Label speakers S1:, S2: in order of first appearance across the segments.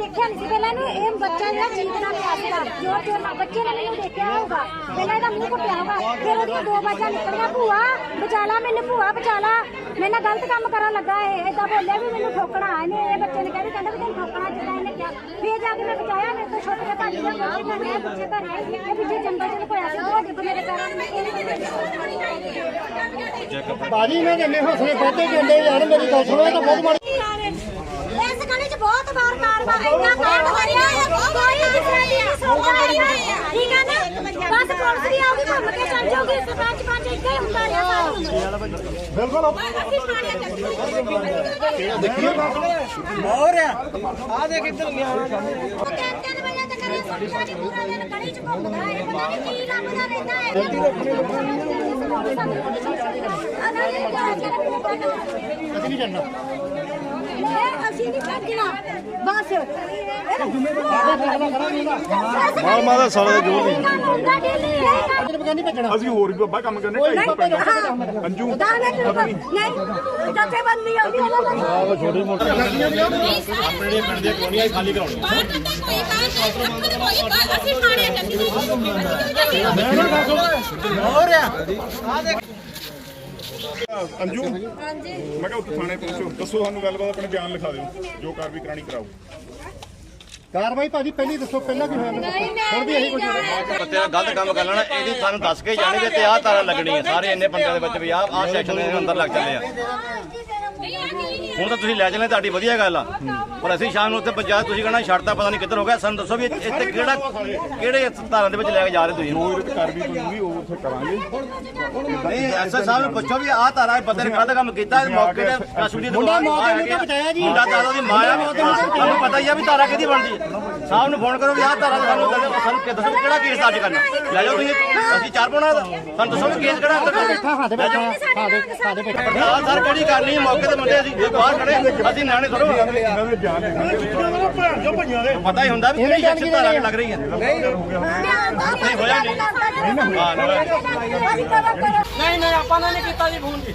S1: ਦੇਖਿਆ ਨਹੀਂ ਸੀ। ਪਹਿਲਾਂ ਇਹਨੂੰ ਇਹ ਬੱਚਾ ਜਿਹੜਾ ਚੀਕਦਾ ਪਿਆ ਸੀਗਾ ਜੋਰ ਜੋਰ ਨਾਲ ਬੱਚੇ ਨੇ ਮੈਨੂੰ ਦੇਖਿਆ ਹੋਊਗਾ। ਪਹਿਲਾਂ ਇਹਦਾ ਮੂੰਹ ਘੁੱਟਿਆ ਹੋਊਗਾ। ਫਿਰ ਉਹਦੀਆਂ ਦੋ ਬਾਜਾਂ ਨਿਕਲੀਆਂ। ਭੂਆ ਬਚਾਲਾ ਮੈਨੂੰ, ਭੂਆ ਬਚਾਲਾ ਮੇਰੇ ਨਾਲ ਗਲਤ ਕੰਮ ਕਰਨ ਲੱਗਾ ਇਹ। ਏਦਾਂ ਬੋਲਿਆ ਵੀ ਮੈਨੂੰ ਠੋਕਣਾ। ਇਹਨੇ ਇਹ ਬੱਚੇ ਨੇ ਕਹਿੰਦੇ ਕਹਿੰਦਾ ਵੀ ਤੈਨੂੰ ਠੋਕਣਾ ਜਿੱਦਾਂ ਇਹਨੇ ਕਿਹਾ। ਫਿਰ ਜਾ ਕੇ ਮੈਂ ਬਚਾਇਆ। ਮੇਰੇ ਤੋਂ ਛੁੱਟ ਕੇ ਭੱਜ ਗਿਆ ਬੱਚੇ ਮੈਂ ਗਿਆ ਪਿੱਛੇ ਘਰ ਆਏ ਇਹ ਪਿੱਛੇ ਜੰਗਲ ਚ ਲੁਕੋਇਆ ਸੀ। ਉਹ ਡਿੱਗ ਮੇਰੇ ਪੈਰਾਂ ਨੂੰ
S2: ਬਾਜੀ ਨੇ ਜਿੰਨੇ ਹੌਸਲੇ ਬਹੁਤੇ ਜਾਂਦੇ ਯਾਰ ਮੇਰੀ ਗੱਲ ਸੁਣੋ, ਇਹ ਤਾਂ ਬਹੁਤ ਮਾੜੀ
S1: ਇਸ ਗਲੀ 'ਚ ਬਹੁਤ ਵਾਰ ਕਾਰਵਾ ਇੰਨਾ ਕਾਂਡ ਹੋਇਆ ਹੈ ਕੋਈ ਕਿਸੇ ਦੀ ਨਹੀਂ ਸੁਣਦਾ ਹੈਗਾ ਠੀਕ ਹੈ ਨਾ ਬਸ ਪੁਲਿਸ ਵੀ ਆਉਗੀ ਘੁੰਮ ਕੇ ਚੱਲ ਜਾਊਗੀ ਸਰਪੰਚ ਪੰਚ ਇੱਥੇ ਹੀ ਹੁੰਦਾ ਰਿਹਾ ਸਾਰਾ
S2: ਬਿਲਕੁਲ
S1: ਉਹ ਤਿੰਨ ਤਿੰਨ ਵਜੇ ਤੱਕ ਇਹ ਸੁਣਦਾ ਨਹੀਂ ਪੂਰਾ ਦਿਨ ਗਲੀ 'ਚ ਘੁੰਮਦਾ ਹੈ ਪਤਾ ਨਹੀਂ ਕੀ ਲੱਭਦਾ ਰਹਿੰਦਾ ਹੈ
S2: ਅਸੀਂ ਨਹੀਂ ਕਰਨਾ
S1: ਅਸੀਂ ਨਹੀਂ ਭੱਜਣਾ ਬਸ
S3: ਮਾਲ ਮਾਲ ਦਾ ਸਾਲਾ ਦਾ ਜੋਰ ਨਹੀਂ।
S1: ਨਹੀਂ
S2: ਬਗਾਨੀ ਨਹੀਂ ਭੇਜਣਾ
S3: ਅਸੀਂ ਹੋਰ ਵੀ ਬੱਬਾ ਕੰਮ ਕਰਨੇ, ਢਾਈ ਸੌ ਪੈਂਦਾ ਅੰਜੂ
S1: ਨਹੀਂ ਜੱਥੇ ਬੰਦੀ ਆਉਂਦੀ ਉਹਨਾਂ ਦਾ
S3: ਛੋਟੀ ਮੋਟੀ ਆਪਣੇ ਪਿੰਡ ਦੀਆਂ ਕਲੋਨੀਆਂ ਹੀ ਖਾਲੀ ਕਰਾਉਣੀਆਂ
S4: ਬਾਹਰ ਤਾਂ ਕੋਈ ਬਾਹਰ ਨਹੀਂ ਰੱਖਣ ਕੋਈ ਬਾਹਰ ਅਸੀਂ ਮਾਰੇ
S3: ਅੰਜੂ? ਹਾਂਜੀ ਮੈਂ ਕਿਹਾ ਉੱਥੇ ਥਾਣੇ ਪਹੁੰਚੋ ਦੱਸੋ ਸਾਨੂੰ ਗੱਲਬਾਤ ਆਪਣੇ ਬਿਆਨ ਲਿਖਾ ਦਿਓ। ਜੋ ਕਾਰਵਾਈ ਕਰਾਣੀ ਕਰਾਓ।
S2: ਕਾਰਵਾਈ ਭਾਜੀ ਪਹਿਲੀ ਦੱਸੋ ਪਹਿਲਾਂ ਕੀ ਹੋਇਆ? ਹੁਣ ਵੀ ਇਹੀ ਕੁਝ ਹੋ ਰਿਹਾ
S5: ਤੇਰਾ ਗਲਤ ਕੰਮ ਕਰ ਲੈਣਾ ਇਹਦੀ ਸਾਨੂੰ ਦੱਸ ਕੇ ਜਾਣਗੇ ਤੇ ਆਹ ਤਾਰਾਂ ਲੱਗਣੀ ਹੈ ਸਾਰੇ ਇੰਨੇ ਬੰਦਿਆਂ ਦੇ ਵਿੱਚ ਵੀ ਆਹ ਆਹ ਸੈਕਸ਼ਨ ਦੇ ਅੰਦਰ ਲੱਗ ਚੱਲੇ ਆ। ਹੁਣ ਤਾਂ ਤੁਸੀਂ ਲੈ ਚੱਲੇ ਤੁਹਾਡੀ ਵਧੀਆ ਗੱਲ ਆ। ਪਰ ਅਸੀਂ ਸ਼ਾਮ ਨੂੰ ਉੱਥੇ ਪੰਚਾਇਤ ਤੁਸੀਂ ਕਹਣਾ ਛੱਡਤਾ ਪਤਾ ਨਹੀਂ ਕਿੱਧਰ ਹੋ ਗਿਆ। ਸਾਨੂੰ ਦੱਸੋ ਵੀ ਇੱਥੇ ਕਿਹੜਾ ਕਿਹੜੇ ਤਾਰਾਂ ਦੇ ਵਿੱਚ ਲੈ ਕੇ ਜਾ ਰਹੇ ਤੁਸੀਂ?
S3: ਉਹ ਇਹਦੇ ਤੇ ਕਾਰਵਾਈ ਹੋਊਗੀ ਉਹ ਉੱਥੇ ਕਰਾਂਗੇ।
S5: ਨਹੀਂ ਐਸਾ ਸਾਹਿਬ ਨੂੰ ਪੁੱਛੋ ਵੀ ਆਹ ਤਾਰਾ ਇਹ ਬੰਦੇ ਨੇ ਗਲਤ ਕੰਮ ਕੀਤਾ? ਇਹ ਮੌਕੇ ਤੇ ਕਸੂਰੀ
S2: ਮੁੰਡਾ ਮੌਕੇ ਨੂੰ ਤਾਂ ਬਚਾਇਆ ਜੀ।
S5: ਮੁੰਡਾ ਤਾਰਾ ਦੀ ਮਾਂ ਆ। ਤੁਹਾਨੂੰ ਪਤਾ ਹੀ ਆ ਵੀ ਤਾਰਾ ਕਿਹਦੀ ਬਣਦੀ? ਹੈ ਸਾਹਿਬ ਨੂੰ ਫੋਨ ਕਰੋ ਵੀ ਆਹ ਤਾਰਾ ਸਾਨੂੰ ਦੱਸੋ ਸਾਨੂੰ ਕਿ ਦੱਸੋ ਵੀ ਕਿਹੜਾ ਕੇਸ ਦਰਜ ਕਰਨਾ। ਲੈ ਜਾਓ ਤੁਸੀਂ ਅਸੀਂ ਚਾਰ ਪਾਉਣਾ। ਸਾਨੂੰ ਦੱਸੋ ਵੀ ਕੇਸ ਕਿਹੜਾ ਅੰਦਰ
S2: ਬੈਠਾ ਸਾਡੇ ਵਿੱਚ ਸਾਡੇ ਸਾਡੇ ਵਿੱਚ
S5: ਹਾਂ ਸਰ ਕਿਹੜੀ ਕਰਨੀ ਹੈ? ਮੌਕੇ ਤੇ ਬੰਦੇ ਅਸੀਂ ਬਾਹਰ ਖੜੇ ਅਸੀਂ ਨਿਆਣੇ ਥੋੜੋ
S3: ਇਹਨਾਂ ਦੇ ਦੇ
S5: ਪਤਾ ਹੀ ਹੁੰਦਾ ਵੀ ਕਿਹੜੀ ਐਕਸ਼ਨ ਤਾਰਾ ਲੱਗ ਰਹੀ ਹੈ। ਨਹੀਂ ਹੋਇਆ ਨਹੀਂ। ਹਾਂ
S6: ਨਹੀਂ। ਨਹੀਂ ਆਪਾਂ ਨੇ ਨਹੀਂ ਕੀਤਾ ਜੀ ਫੋਨ ਜੀ।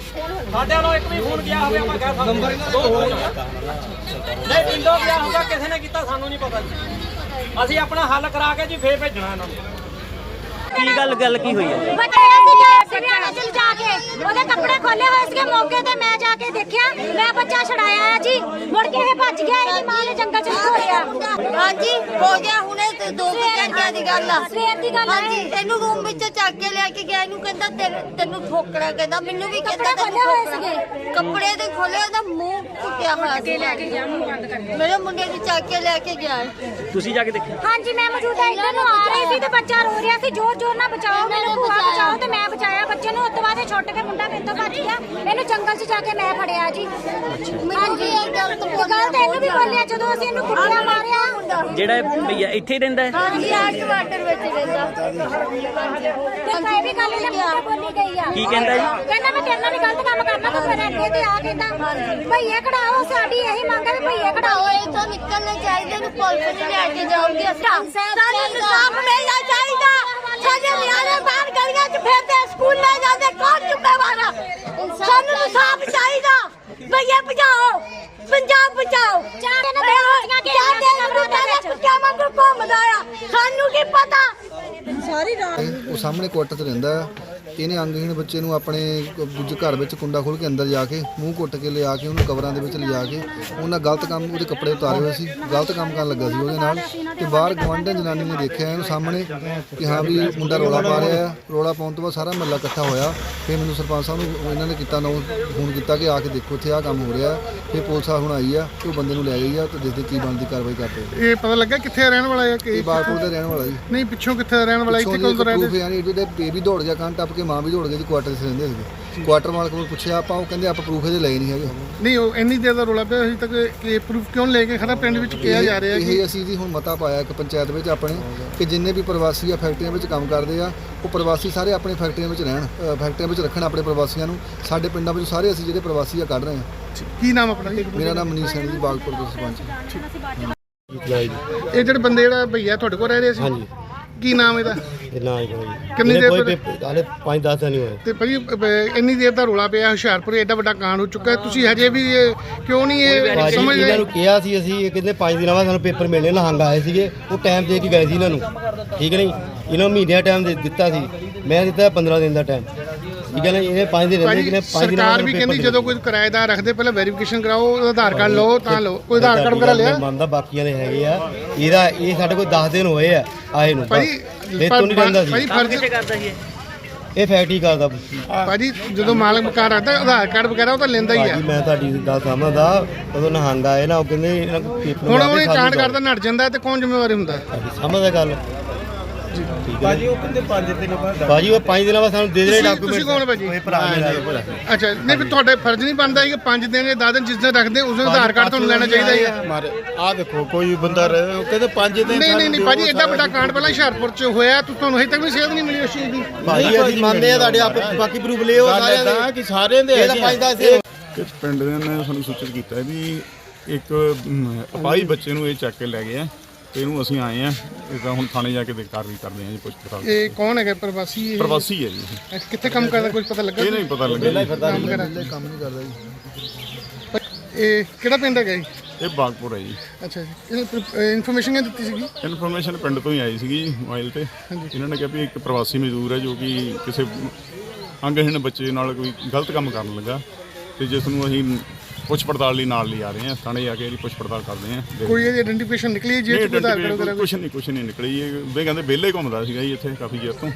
S6: ਸਾਡੇ ਵੱਲੋਂ ਇੱਕ ਵੀ ਫੋਨ ਗਿਆ ਹੋਵੇ ਆਪਾਂ ਕਹਿ ਸਕਦੇ ਨੰਬਰ ਨਹੀਂ ਪਿੰਡੋਂ ਗਿਆ ਹੋਊਗਾ ਕਿਸੇ ਨੇ ਕੀਤਾ ਸਾਨੂੰ ਨਹੀਂ ਪਤਾ ਜੀ। ਅਸੀਂ ਆਪਣਾ ਹੱਲ ਕਰਾ ਕੇ ਜੀ ਫੇਰ ਭੇਜਣਾ ਇਹਨਾਂ ਨੂੰ।
S7: ਕੀ ਗੱਲ ਗੱਲ ਕੀ ਹੋਈ ਹੈ?
S1: ਬਚਾਇਆ ਸੀ ਜੇ ਹਰਿਆਣਾ ਚ ਜਾ ਕੇ। ਉਹਦੇ ਕੱਪੜੇ ਖੋਲੇ ਹੋਏ ਸੀਗੇ ਮੌਕੇ ਤੇ ਮੈਂ ਜਾ ਕੇ ਦੇਖਿਆ। ਮੈਂ ਬੱਚਾ ਛੜਾਇਆ ਜੀ। ਮੁੜ ਕੇ ਇਹ ਭੱਜ ਗਿਆ ਇਹਦੀ ਮਾਂ ਨੇ ਜੰਗਲ ਚ ਘੋੜਿਆ
S4: ਹਾਂਜੀ ਹੋ ਗਿਆ ਹੁਣੇ ਤੇ ਦੋ ਕੁ ਘੰਟਿਆਂ ਦੀ ਗੱਲ ਆ।
S1: ਸਵੇਰ ਦੀ ਗੱਲ ਆ।
S4: ਹਾਂਜੀ
S1: ਇਹ।
S4: ਇਹਨੂੰ ਰੂਮ ਵਿੱਚ ਚੱਕ ਕੇ ਲਿਆ ਕੇ ਗਿਆ ਇਹਨੂੰ ਕਹਿੰਦਾ ਤੈਨੂੰ ਠੋਕਣਾ ਕਹਿੰਦਾ ਮੈਨੂੰ ਵੀ ਕਹਿੰਦਾ
S1: ਕੱਪੜੇ
S4: ਤੈਨੂੰ ਠੋਕਣਾ। ਕੱਪੜੇ ਤੇ ਖੋਲੇ ਉਹਦਾ ਮੂੰਹ ਕੁੱਟਿਆ ਹੋਇਆ ਸੀ ਲੈ ਕੇ ਗਿਆ ਮੂੰਹ ਬੰਦ ਕਰਕੇ। ਮੇਰੇ ਮੁੰਡੇ ਨੂੰ ਚੱਕ ਕੇ ਲੈ ਕੇ ਗਿਆ।
S7: ਤੁਸੀਂ ਜਾ ਕੇ ਦੇਖਿਆ
S1: ਹਾਂਜੀ ਮੈਂ ਮੌਜੂਦਾ ਇੱਧਰ ਨੂੰ ਆ ਰਹੀ ਸੀ ਤੇ ਬੱਚਾ ਰੋ ਰਿਹਾ ਸੀ। ਜ਼ੋਰ ਜ਼ੋਰ ਨਾਲ ਬਚਾਓ ਮੈਨੂੰ ਭੂਆ ਬਚਾਓ ਤੇ ਮੈਂ ਬਚਾਇਆ। ਬੱਚੇ ਨੂੰ ਉਸ ਤੋਂ ਬਾਅਦ ਇਹ ਛੁੱਟ ਕੇ ਮੁੰਡਾ ਮੇਰੇ ਤੋਂ ਭੱਜ ਗਿਆ। ਇਹਨੂੰ ਜੰਗਲ 'ਚ ਜਾ ਕੇ ਮੈਂ ਫੜਿਆ ਜੀ। ਹਾਂਜੀ। ਇਹ ਗਲਤ ਗੱਲ ਤਾਂ ਇਹਨੂੰ ਵੀ ਬੋਲਿਆ ਜਦੋਂ ਅਸੀਂ ਇਹਨੂੰ ਕੁੱਟਿਆ ਮਾਰਿਆ
S7: ਜਿਹੜਾ ਇਹ ਭਈਆ ਇੱਥੇ ਹੀ ਰਹਿੰਦਾ ਹੈ?
S4: ਹਾਂਜੀ ਆਟ ਵਾਟਰ ਵਿੱਚ ਰਹਿੰਦਾ।
S1: ਤੇ ਕੋਈ ਵੀ ਗੱਲ ਇਹਨੇ ਮੁੰਡੇ ਬੋਲੀ ਗਈ ਆ।
S7: ਕੀ ਕਹਿੰਦਾ ਜੀ?
S1: ਕਹਿੰਦਾ ਮੈਂ ਤੇਰੇ ਨਾਲ ਵੀ ਗਲਤ ਕੰਮ ਕਰਨਾ ਤੂੰ ਮੇਰੇ ਅੱਗੇ ਤੇ ਆ ਕਹਿੰਦਾ ਭਈਏ ਕਢਾਓ ਸਾਡੀ ਇਹੀ ਮੰਗ ਹੈ ਵੀ ਭਈਏ ਕਢਾਓ।
S4: ਇੱਥੋਂ ਨਿਕਲਣੇ ਚਾਹੀਦੇ ਨੂੰ ਪੁਲਿਸ ਨੇ ਲੈ ਕੇ ਜਾਊਗੀ ਸਾਨੂੰ ਇਨਸਾਫ ਮਿਲਣਾ ਚਾਹੀਦਾ। ਸਾਡੇ ਨਿਆਣੇ ਬਾਹਰ ਗਲੀਆਂ 'ਚ ਫਿਰਦੇ ਸਕੂਲੇ ਜਾਂਦੇ ਕੌਣ ਜ਼ਿੰਮੇਵਾਰ ਆ। ਸਾਨੂੰ ਇਨਸਾਫ ਚਾਹੀਦਾ। ਭਈਆ ਬਚਾਓ ਪੰਜਾਬ ਬਚਾਓ।
S1: ਚਾਰ ਦਿਨ
S4: ਘੁੰਮਦਾ ਆ? ਸਾਨੂੰ ਕੀ ਪਤਾ?
S8: ਉਹ ਸਾਹਮਣੇ ਕੁਆਟਰ 'ਚ ਰਹਿੰਦਾ ਆ। ਇਹਨੇ ਅੰਗਹੀਣ ਬੱਚੇ ਨੂੰ ਆਪਣੇ ਦੂਜੇ ਘਰ ਵਿੱਚ ਕੁੰਡਾ ਖੋਲ ਕੇ ਅੰਦਰ ਜਾ ਕੇ ਮੂੰਹ ਕੁੱਟ ਕੇ ਲਿਆ ਕੇ ਉਹਨੂੰ ਕਬਰਾਂ ਦੇ ਵਿੱਚ ਲਿਜਾ ਕੇ ਉਹਨਾਂ ਗਲਤ ਕੰਮ ਉਹਦੇ ਕੱਪੜੇ ਉਤਾਰੇ ਹੋਏ ਸੀ ਗਲਤ ਕੰਮ ਕਰਨ ਲੱਗਾ ਸੀ ਉਹਦੇ ਨਾਲ ਤੇ ਬਾਹਰ ਗਵਾਂਢਣ ਜਨਾਨੀ ਨੇ ਦੇਖਿਆ ਇਹਨੂੰ ਸਾਹਮਣੇ ਕਿ ਹਾਂ ਵੀ ਮੁੰਡਾ ਰੋਲਾ ਪਾ ਰਿਹਾ ਆ ਰੋਲਾ ਪਾਉਣ ਤੋਂ ਬਾਅਦ ਸਾਰਾ ਮਹੱਲਾ ਇਕੱਠਾ ਹੋਇਆ ਫਿਰ ਮੈਨੂੰ ਸਰਪੰਚ ਸਾਹਿਬ ਨੂੰ ਇਹਨਾਂ ਨੇ ਕੀਤਾ ਨੋ ਫੋਨ ਕੀਤਾ ਕਿ ਆ ਕੇ ਦੇਖੋ ਇੱਥੇ ਆ ਕੰਮ ਹੋ ਰਿਹਾ ਫਿਰ ਪੁਲਿਸ ਆ ਹੁਣ ਆਈ ਆ ਤੇ ਉਹ ਬੰਦੇ ਨੂੰ ਲੈ ਗਈ ਆ ਤੇ ਦੇਖਦੇ ਕੀ ਬਣਦੀ ਕਾਰਵਾਈ ਕਰਦੇ।
S2: ਇਹ ਪਤਾ ਲੱਗਾ ਕਿੱਥੇ ਰਹਿਣ ਵਾਲਾ ਹੈ ਕਿ
S8: ਇਹ ਬਾਗਪੁਰ ਦਾ ਰਹਿਣ ਵਾਲਾ ਜੀ
S2: ਨਹੀਂ ਪਿੱਛੋਂ ਕਿੱਥੇ ਰਹਿਣ ਵਾਲਾ ਇੱਥੇ ਕੋਲ ਰਹਿੰਦੇ
S8: proof ਯਾਨੀ ਇਹਦੇ ਬੇਬੀ ਦੌੜ ਗਿਆ ਕੰਨ ਟੱਪ ਕੇ ਮਾਂ ਵੀ ਦੌੜ ਗਈ ਜੀ ਕੁਆਟਰ 'ਚ ਰਹਿੰਦੇ ਸੀਗੇ। ਕੁਆਟਰ ਮਾਲਕ ਕੋਲ ਪੁੱਛਿਆ ਆਪਾਂ ਉਹ ਕਹਿੰਦੇ ਆਪਾਂ ਪ੍ਰੂਫ ਇਹਦੇ ਲਏ ਨਹੀਂ ਹੈਗੇ।
S2: ਨਹੀਂ ਉਹ ਇੰਨੀ ਦੇਰ ਦਾ ਰੋਲਾ ਪਿਆ ਅਜੇ ਤੱਕ ਕਿ ਪ੍ਰੂਫ ਕਿਉਂ ਲੈ ਕੇ ਖੜਾ ਪਿੰਡ ਵਿੱਚ ਕਿਹਾ ਜਾ ਰਿਹਾ
S8: ਇਹ
S2: ਕਿ
S8: ਅਸੀਂ ਜੀ ਹੁਣ ਮਤਾ ਪਾਇਆ ਇੱਕ ਪੰਚਾਇਤ ਵਿੱਚ ਆਪਣੇ ਕਿ ਜਿੰਨੇ ਵੀ ਪ੍ਰਵਾਸੀ ਆ ਫੈਕਟਰੀਆਂ ਵਿੱਚ ਕੰਮ ਕਰਦੇ ਆ ਉਹ ਪ੍ਰਵਾਸੀ ਸਾਰੇ ਆਪਣੇ ਫੈਕਟਰੀਆਂ ਵਿੱਚ ਰਹਿਣ ਫੈਕਟਰੀਆਂ ਵਿੱਚ ਰੱਖਣ ਆਪਣੇ ਪ੍ਰਵਾਸੀਆਂ ਨੂੰ। ਸਾਡੇ ਪਿੰਡਾਂ ਵਿੱਚ ਸਾਰੇ ਅਸੀਂ ਜਿਹੜੇ ਪ੍ਰਵਾਸੀ ਆ ਕੱਢ ਰਹੇ ਆ।
S2: ਕੀ ਨਾਮ ਆਪਣਾ
S8: ਮੇਰਾ ਨਾਮ ਮਨੀਸ਼ ਸੈਣੀ ਜੀ ਬਾਗਪੁਰ ਦੇ ਸਰਪੰਚ
S2: ਇਹ ਜਿਹੜੇ ਬੰਦੇ ਜਿਹੜਾ ਭਈਆ ਤੁਹਾਡੇ ਕੋਲ ਰਹਿ ਰਹੇ ਸੀ? ਹਾਂਜੀ।
S9: ਕੀ ਨਾਮ ਇਹਦਾ?
S10: ਨਾ ਹੀ ਕੋਈ।
S9: ਕਿੰਨੀ ਦੇਰ
S10: ਕੋਈ
S9: ਤੋਂ-
S10: ਪੇਪਰ ਹਾਲੇ 5-10 ਦਿਨ ਹੀ ਹੋਏ।
S9: ਤੇ ਅਹ, ਇੰਨੀ ਦੇਰ ਦਾ ਰੋਲਾ ਪਿਆ ਹੁਸ਼ਿਆਰਪੁਰ ਐਡਾ ਵੱਡਾ ਕਾਂਡ ਹੋ ਚੁੱਕਾ। ਹੈ ਤੁਸੀਂ ਹਜੇ ਵੀ ਇਹ ਕਿਉਂ ਨਹੀਂ ਇਹ
S10: ਭਾਜੀ
S9: ਸਮਝ
S10: ਇਹਨਾਂ
S9: ਰਹੇ
S10: ਨੂੰ ਕਿਹਾ ਸੀ ਅਸੀਂ ਇਹ ਕਹਿੰਦੇ 5 ਦਿਨਾਂ ਬਾਅਦ ਸਾਨੂੰ ਪੇਪਰ ਮਿਲਣੇ ਲਹੰਗ ਆਏ ਸੀਗੇ। ਉਹ ਟਾਈਮ ਦੇ ਕੇ ਗਏ ਸੀ ਇਹਨਾਂ ਨੂੰ। ਠੀਕ ਹੈ ਨਹੀਂ? ਇਹਨਾਂ ਨੂੰ ਮਹੀਨਿਆਂ ਟਾਈਮ ਦੇ ਦਿੱਤਾ ਸੀ। ਮੈਂ ਦਿੱਤਾ 15 ਦਿਨ ਦਾ ਟਾਈਮ ਠੀਕ ਹੈ ਨਾ ਇਹਨੇ 5 ਦਿਨ ਰਹਿੰਦੇ
S9: ਭਾਜੀ
S10: ਕਿ ਨੇ 5 ਦਿਨਾਂ
S9: ਸਰਕਾਰ ਵੀ ਕਹਿੰਦੀ ਜਦੋਂ ਕੋਈ ਕਿਰਾਏਦਾਰ ਰੱਖਦੇ ਪਹਿਲਾਂ ਵੈਰੀਫਿਕੇਸ਼ਨ ਕਰਾਓ ਉਹਦਾ ਆਧਾਰ ਕਾਰਡ ਲਓ ਤਾਂ ਲਓ ਕੋਈ ਆਧਾਰ ਕਾਰਡ ਵਗੈਰਾ ਲਿਆ।
S10: ਮੰਨਦਾ ਬਾਕੀਆਂ ਦੇ ਹੈਗੇ ਆ। ਇਹਦਾ ਇਹ ਸਾਡੇ ਕੋਲ 10 ਦਿਨ ਹੋਏ ਆ। ਆਏ ਨੂੰ
S9: ਭਾਜੀ
S10: ਇਹ ਤੋਂ ਨਹੀਂ ਰਹਿੰਦਾ
S9: ਭਾਜੀ
S10: ਸੀ।
S9: ਫਰਜ਼
S7: ਕਰਦਾ ਸੀ ਇਹ?
S10: ਇਹ ਫੈਕਟਰੀ ਕਰਦਾ
S9: ਭਾਜੀ ਜਦੋਂ ਮਾਲਕ ਮਕਾਨ ਰੱਖਦਾ ਆਧਾਰ ਕਾਰਡ ਵਗੈਰਾ ਉਹ ਤਾਂ ਲੈਂਦਾ ਹੀ ਆ।
S10: ਭਾਜੀ ਮੈਂ ਤੁਹਾਡੀ ਗੱਲ ਸਮਝਦਾ ਉਦੋਂ ਨਹੰਗ ਆਏ ਨਾ ਉਹ ਕਹਿੰਦੇ ਇਹਨਾਂ ਕੋਲ ਪੇਪਰ
S9: ਹੁਣ
S10: ਕੇ
S9: ਉਹਨੇ
S10: ਦਿਓ।
S9: ਕਰਦਾ ਨੱਟ ਜਾਂਦਾ ਤੇ ਕੌਣ ਜ਼ਿੰਮੇਵਾਰ ਹੁੰਦਾ?
S10: ਭਾਜੀ ਸਮਝਦਾ ਗੱਲ। ਭਾਜੀ ਉਹ ਕਹਿੰਦੇ 5 ਦਿਨਾਂ ਬਾਅਦ ਭਾਜੀ ਉਹ 5 ਦਿਨਾਂ ਬਾਅਦ ਸਾਨੂੰ ਦੇ ਦੇ
S9: ਤੁਸੀਂ-
S10: ਡਾਕੂਮੈਂਟ।
S9: ਤੁਸੀਂ ਕੌਣ ਭਾਜੀ?
S10: ਇਹ ਭਰਾ ਮੇਰਾ ਹੈ।
S9: ਅੱਛਾ ਨਹੀਂ ਫਿਰ ਤੁਹਾਡੇ ਫਰਜ਼ ਨਹੀਂ ਬਣਦਾ ਕਿ 5 ਦਿਨ ਜਾਂ 10 ਦਿਨ ਜਿਸ ਦਿਨ ਰੱਖਦੇ ਉਸ ਦਿਨ ਆਧਾਰ ਕਾਰਡ ਤੁਹਾਨੂੰ ਲੈਣਾ ਚਾਹੀਦਾ ਹੀ ਆ
S2: ਮਾਰੇ ਆ ਦੇਖੋ ਕੋਈ ਬੰਦਾ ਰਹੇ ਉਹ ਕਹਿੰਦੇ 5 ਦਿਨ
S9: ਨਹੀਂ ਨਹੀਂ ਨਹੀਂ ਭਾਜੀ ਐਡਾ ਵੱਡਾ ਕਾਂਡ ਪਹਿਲਾਂ ਹੁਸ਼ਿਆਰਪੁਰ ਚ ਹੋਇਆ ਤੁ- ਤੁਹਾਨੂੰ ਹਜੇ ਤੱਕ ਵੀ ਸੇਧ ਨਹੀਂ ਮਿਲੀ ਉਸ ਚੀਜ਼ ਦੀ।
S10: ਭਾਜੀ ਅਸੀਂ ਮੰਨਦੇ ਆ ਤੁਹਾਡੇ ਆਪ ਬਾਕੀ ਪ੍ਰੂਫ ਲਿਓ ਸਾਰਿਆਂ ਦੇ।
S2: ਕਿ ਸਾਰਿਆਂ ਦੇ
S10: ਇਹਦਾ 5 10 ਦਿਨ
S3: ਕਿ ਪਿੰਡ ਦੇ ਨੇ ਸਾਨੂੰ ਸੂਚਿਤ ਕੀਤਾ ਵੀ ਇੱਕ ਅਮ, ਅਪਾਹਜ ਬੱਚੇ ਨੂੰ ਇਹ ਚੱਕ ਕੇ ਲੈ ਗਏ ਆ। ਤੇ ਇਹਨੂੰ ਅਸੀਂ ਆਏ ਆ ਇਹਦਾ ਹੁਣ ਥਾਣੇ ਜਾ ਕੇ ਦੇ ਕਾਰਵਾਈ ਕਰਦੇ ਆ ਜੀ ਪੁੱਛ ਪੜਤਾਲ
S9: ਇਹ ਕੌਣ ਹੈਗਾ ਪ੍ਰਵਾਸੀ ਇਹ?
S3: ਪ੍ਰਵਾਸੀ ਹੈ ਜੀ। ਇਹ।
S9: ਇਹ ਕਿੱਥੇ ਕੰਮ ਕਰਦਾ ਕੁਝ ਪਤਾ ਲੱਗਾ?
S3: ਇਹ ਨਹੀਂ ਪਤਾ ਲੱਗਿਆ ਜੀ।
S9: ਕੰਮ ਵਗੈਰਾ।
S8: ਕੰਮ ਨਹੀਂ ਕਰਦਾ ਜੀ।
S9: ਇਹ ਕਿਹੜਾ ਪਿੰਡ ਹੈਗਾ ਜੀ?
S3: ਇਹ ਬਾਗਪੁਰ ਹੈ ਜੀ।
S9: ਅੱਛਾ ਜੀ। ਇਨਫੋਰਮੇਸ਼ਨ ਦਿੱਤੀ ਸੀਗੀ?
S3: ਇਨਫੋਰਮੇਸ਼ਨ ਪਿੰਡ ਤੋਂ ਹੀ ਆਈ ਸੀਗੀ ਮੋਬਾਈਲ ਤੇ। ਇਹਨਾਂ ਨੇ ਕਿਹਾ ਵੀ ਇੱਕ ਪ੍ਰਵਾਸੀ ਮਜ਼ਦੂਰ ਹੈ ਜੋ ਕਿ ਕਿਸੇ ਅੰਗਹੀਣ ਬੱਚੇ ਨਾਲ ਕੋਈ ਗਲਤ ਕੰਮ ਕਰਨ ਲੱਗਾ। ਤੇ ਜਿਸ ਨੂੰ ਅਸੀਂ ਪੁੱਛ ਪੜਤਾਲ ਲਈ ਨਾਲ ਲਿਆ ਰਹੇ ਹਾਂ ਥਾਣੇ ਜਾ ਕੇ ਇਹਦੀ ਪੁੱਛ ਪੜਤਾਲ ਕਰਦੇ ਹਾਂ
S9: ਕੋਈ ਇਹਦੀ ਆਇਡੈਂਟੀਫਿਕੇਸ਼ਨ ਨਿਕਲੀ ਜੇ
S3: ਨਹੀਂ
S9: ਚ ਆਧਾਰ ਕਾਰਡ ਵਗੈਰਾ
S3: ਕੁਛ ਨਹੀਂ ਕੁਛ ਨਹੀਂ ਨਿਕਲੀ ਇਹ ਵੇ ਕਹਿੰਦੇ ਵਿਹਲੇ ਘੁੰਮਦਾ ਸੀਗਾ ਜੀ ਇੱਥੇ ਕਾਫੀ ਚਿਰ ਤੋਂ।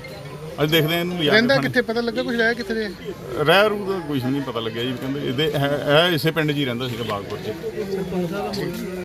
S3: ਅੱਜ ਦੇਖਦੇ ਹਾਂ ਇਹਨੂੰ ਲਿਆ
S9: ਰਹਿੰਦਾ ਕਿੱਥੇ? ਪਤਾ ਲੱਗਾ ਕੁਝ ਰਹਿ ਕਿੱਥੇ
S3: ਰਿਹਾ? ਰੂ ਦਾ ਕੁਛ ਨਹੀਂ ਪਤਾ ਲੱਗਿਆ ਜੀ। ਕਹਿੰਦੇ ਇਹਦੇ ਇਹ ਇਹ ਇਸੇ ਪਿੰਡ 'ਚ ਹੀ ਰਹਿੰਦਾ ਸੀਗਾ ਬਾਗਪੁਰ 'ਚ।